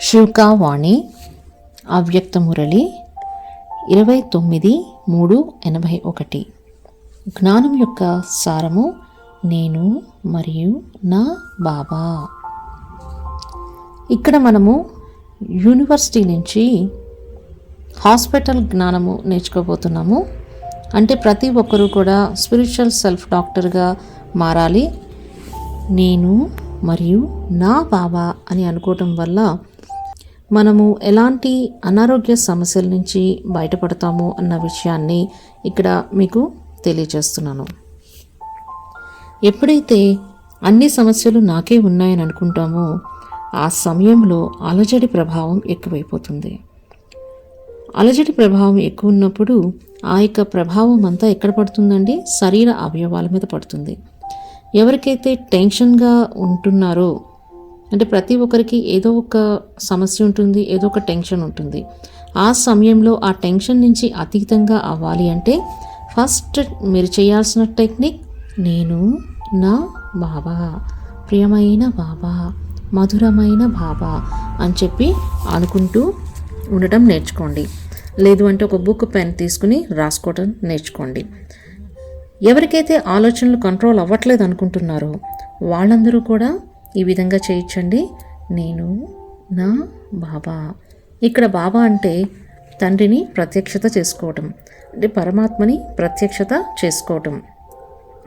శుల్కావాణి అవ్యక్త మురళి ఇరవై తొమ్మిది మూడు ఎనభై ఒకటి జ్ఞానం యొక్క సారము నేను మరియు నా బాబా. ఇక్కడ మనము యూనివర్సిటీ నుంచి హాస్పిటల్ జ్ఞానము నేర్చుకోబోతున్నాము. అంటే ప్రతి ఒక్కరూ కూడా స్పిరిచువల్ సెల్ఫ్ డాక్టర్గా మారాలి. నేను మరియు నా బాబా అని అనుకోవటం వల్ల మనము ఎలాంటి అనారోగ్య సమస్యల నుంచి బయటపడతాము అన్న విషయాన్ని ఇక్కడ మీకు తెలియజేస్తున్నాను. ఎప్పుడైతే అన్ని సమస్యలు నాకే ఉన్నాయని అనుకుంటామో ఆ సమయంలో అలజడి ప్రభావం ఎక్కువైపోతుంది. అలజడి ప్రభావం ఎక్కువ ఉన్నప్పుడు ఆ యొక్క ప్రభావం అంతా ఎక్కడ పడుతుందండి? శరీర అవయవాల మీద పడుతుంది. ఎవరికైతే టెన్షన్గా ఉంటున్నారో అంటే ప్రతి ఒక్కరికి ఏదో ఒక సమస్య ఉంటుంది ఏదో ఒక టెన్షన్ ఉంటుంది. ఆ సమయంలో ఆ టెన్షన్ నుంచి అతీతంగా అవ్వాలి అంటే ఫస్ట్ మీరు చేయాల్సిన టెక్నిక్ నేను నా బాబా ప్రియమైన బాబా మధురమైన బాబా అని చెప్పి అనుకుంటూ ఉండటం నేర్చుకోండి. లేదు అంటే ఒక బుక్ పెన్ తీసుకుని రాసుకోవటం నేర్చుకోండి. ఎవరికైతే ఆలోచనలు కంట్రోల్ అవ్వట్లేదు అనుకుంటున్నారో వాళ్ళందరూ కూడా ఈ విధంగా చేయించండి. నేను నా బాబా. ఇక్కడ బాబా అంటే తండ్రిని ప్రత్యక్షత చేసుకోవటం. అంటే పరమాత్మని ప్రత్యక్షత చేసుకోవటం.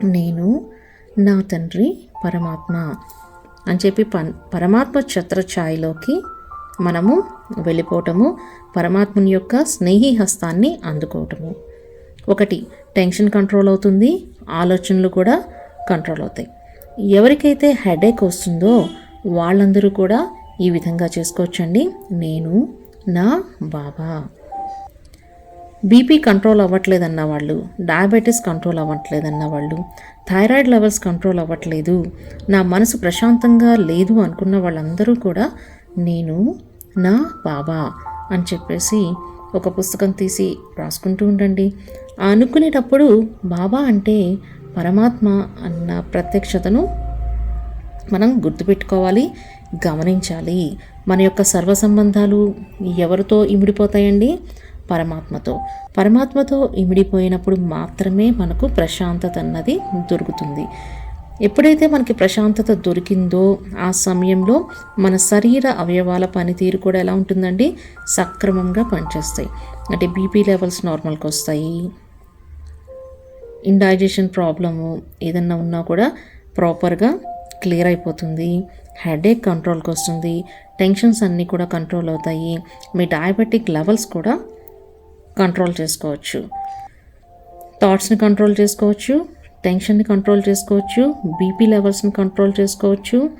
నేను నా తండ్రి పరమాత్మ అని చెప్పి పన్ పరమాత్మ ఛత్రఛాయిలోకి మనము వెళ్ళిపోవటము పరమాత్మని యొక్క స్నేహి హస్తాన్ని అందుకోవటము. ఒకటి టెన్షన్ కంట్రోల్ అవుతుంది ఆలోచనలు కూడా కంట్రోల్ అవుతాయి. ఎవరికైతే హెడేక్ వస్తుందో వాళ్ళందరూ కూడా ఈ విధంగా చేసుకోవచ్చండి. నేను నా బాబా. బీపీ కంట్రోల్ అవ్వట్లేదన్న వాళ్ళు డయాబెటీస్ కంట్రోల్ అవ్వట్లేదన్న వాళ్ళు థైరాయిడ్ లెవెల్స్ కంట్రోల్ అవ్వట్లేదు నా మనసు ప్రశాంతంగా లేదు అనుకున్న వాళ్ళందరూ కూడా నేను నా బాబా అని చెప్పేసి ఒక పుస్తకం తీసి రాసుకుంటూ ఉండండి. అనుకునేటప్పుడు బాబా అంటే పరమాత్మ అన్న ప్రత్యక్షతను మనం గుర్తుపెట్టుకోవాలి గమనించాలి. మన యొక్క సర్వ సంబంధాలు ఎవరితో ఇమిడిపోతాయండి? పరమాత్మతో. పరమాత్మతో ఇమిడిపోయినప్పుడు మాత్రమే మనకు ప్రశాంతత అన్నది దొరుకుతుంది. ఎప్పుడైతే మనకి ప్రశాంతత దొరికిందో ఆ సమయంలో మన శరీర అవయవాల పనితీరు కూడా ఎలా ఉంటుందండి? సక్రమంగా పనిచేస్తాయి. అంటే బీపీ లెవెల్స్ నార్మల్కి వస్తాయి ఇండైజెషన్ ప్రాబ్లము ఏదన్నా ఉన్నా కూడా ప్రాపర్గా క్లియర్ అయిపోతుంది. హెడేక్ కంట్రోల్కి వస్తుంది టెన్షన్స్ అన్నీ కూడా కంట్రోల్ అవుతాయి. మీ డయాబెటిక్ లెవెల్స్ కూడా కంట్రోల్ చేసుకోవచ్చు. థాట్స్ని కంట్రోల్ చేసుకోవచ్చు. టెన్షన్ని కంట్రోల్ చేసుకోవచ్చు. బీపీ లెవెల్స్ని కంట్రోల్ చేసుకోవచ్చు.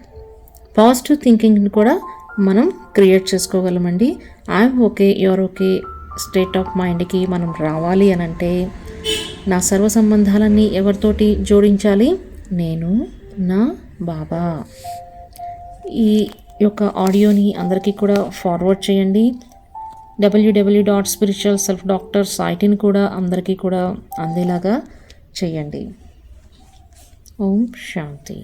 పాజిటివ్ థింకింగ్ని కూడా మనం create చేసుకోగలమండి. I'm okay you're okay state of మైండ్కి మనం రావాలి అని అంటే నా సర్వ సంబంధాలన్నీ ఎవరితోటి జోడించాలి? నేను నా బాబా. ఈ యొక్క ఆడియోని అందరికీ కూడా ఫార్వర్డ్ చేయండి. WW dot spiritual self doctor సైట్ని కూడా అందరికీ కూడా అందేలాగా చేయండి. ఓం శాంతి.